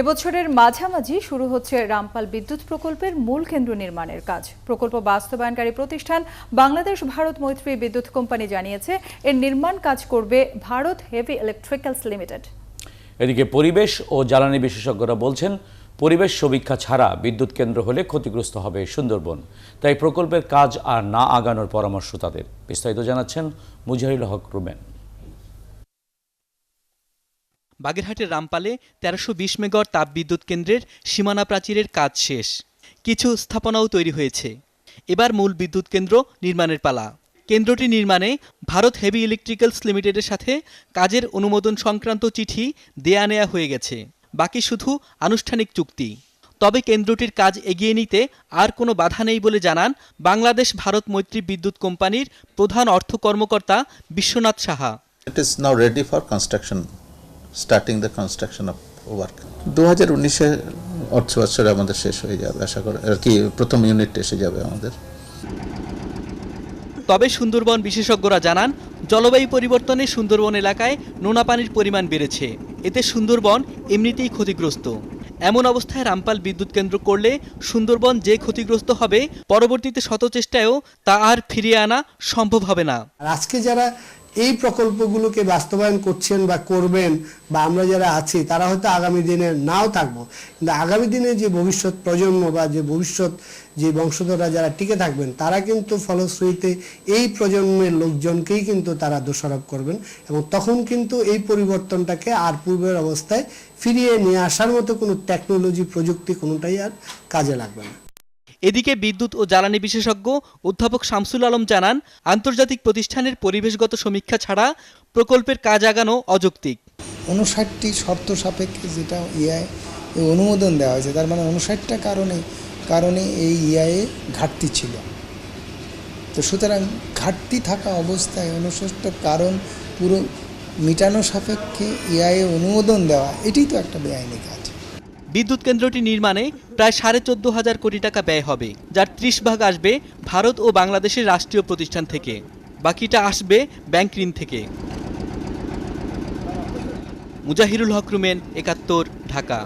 এবছরের মাঝামাঝি শুরু হচ্ছে রামপাল বিদ্যুৎ প্রকল্পের মূল কেন্দ্র নির্মাণের কাজ। প্রকল্প বাস্তবায়নকারী প্রতিষ্ঠান বাংলাদেশ ভারত মৈত্রী বিদ্যুৎ কোম্পানি জানিয়েছে, এর নির্মাণ কাজ করবে ভারত হেভি ইলেকট্রিক্যালস লিমিটেড। এদিকে পরিবেশ ও জ্বালানি বিশেষজ্ঞরা বলছেন, পরিবেশ সমীক্ষা ছাড়া বিদ্যুৎ কেন্দ্র হলে ক্ষতিগ্রস্ত হবে সুন্দরবন। তাই প্রকল্পের কাজ আর না আগানোর পরামর্শ তাদের। বিস্তারিত জানাচ্ছেন মুজাহিরুল হক রুমেন বাগেরহাটের রামপালে তেরোশো বিশ মেগাওয়াট তাপবিদ্যুৎ কেন্দ্রের সীমানা প্রাচীরের কাজ শেষ। কিছু স্থাপনাও তৈরি হয়েছে। এবার মূল বিদ্যুৎ কেন্দ্র নির্মাণের পালা। কেন্দ্রটি নির্মাণে ভারত হেভি ইলেকট্রিক্যালস লিমিটেডের সাথে কাজের অনুমোদন সংক্রান্ত চিঠি দেয়া নেয়া হয়ে গেছে। বাকি শুধু আনুষ্ঠানিক চুক্তি। তবে কেন্দ্রটির কাজ এগিয়ে নিতে আর কোনো বাধা নেই বলে জানান বাংলাদেশ ভারত মৈত্রী বিদ্যুৎ কোম্পানির প্রধান অর্থ কর্মকর্তা Biswanath Saha. Starting the construction of work দু হাজার উনিশে অর্থ বছরে আমাদের শেষ হয়ে যাবে আশা করি আর কি প্রথম ইউনিট এসে যাবে আমাদের। তবে সুন্দরবন বিশেষজ্ঞরা জানান জলবায়ু পরিবর্তনে সুন্দরবন এলাকায় নোনা পানির পরিমাণ বেড়েছে। এতে সুন্দরবন এমনিতেই ক্ষতিগ্রস্ত। এমন অবস্থায় রামপাল বিদ্যুৎ কেন্দ্র করলে সুন্দরবন যে ক্ষতিগ্রস্ত হবে পরবর্তীতে শত চেষ্টায়ও তা আর ফিরিয়ে আনা সম্ভব হবে না। আজকে যারা এই প্রকল্পগুলোকে বাস্তবায়ন করছেন বা করবেন বা আমরা যারা আছি, তারা হয়তো আগামী দিনে নাও থাকব। কিন্তু আগামী দিনে যে ভবিষ্যৎ প্রজন্ম বা যে ভবিষ্যৎ যে বংশধররা যারা টিকে থাকবেন, তারা কিন্তু ফলশ্রুতিতে এই প্রজন্মের লোকজনকেই কিন্তু তারা দোষারোপ করবেন এবং তখন কিন্তু এই পরিবর্তনটাকে আর পূর্বের অবস্থায় ফিরিয়ে নিয়ে আসার মতো কোনো টেকনোলজি প্রযুক্তি কোনোটাই আর কাজে লাগবে না। এদিকে বিদ্যুৎ ও জ্বালানি বিশেষজ্ঞ অধ্যাপক শামসুল আলম জানান, আন্তর্জাতিক প্রতিষ্ঠানের পরিবেশগত সমীক্ষা ছাড়া প্রকল্পের কাজ আগানো অযৌক্তিক। উনষাটটি শর্ত সাপেক্ষে যেটা ইআই অনুমোদন দেওয়া হয়েছে, তার মানে উনষাটটা কারণে কারণে এই ইআইএ ঘাটতি ছিল। তো সুতরাং ঘাটতি থাকা অবস্থায় উনষাটটা কারণ পুরো মিটানো সাপেক্ষে ইআইএ অনুমোদন দেওয়া, এটাই তো একটা বেআইনি কাজ। বিদ্যুৎ কেন্দ্রটি নির্মাণে প্রায় সাড়ে চোদ্দ হাজার কোটি টাকা ব্যয় হবে, যার ত্রিশ ভাগ আসবে ভারত ও বাংলাদেশের রাষ্ট্রীয় প্রতিষ্ঠান থেকে। বাকিটা আসবে ব্যাংক ঋণ থেকে। মুজাহিরুল হক রুমেন, একাত্তর, ঢাকা।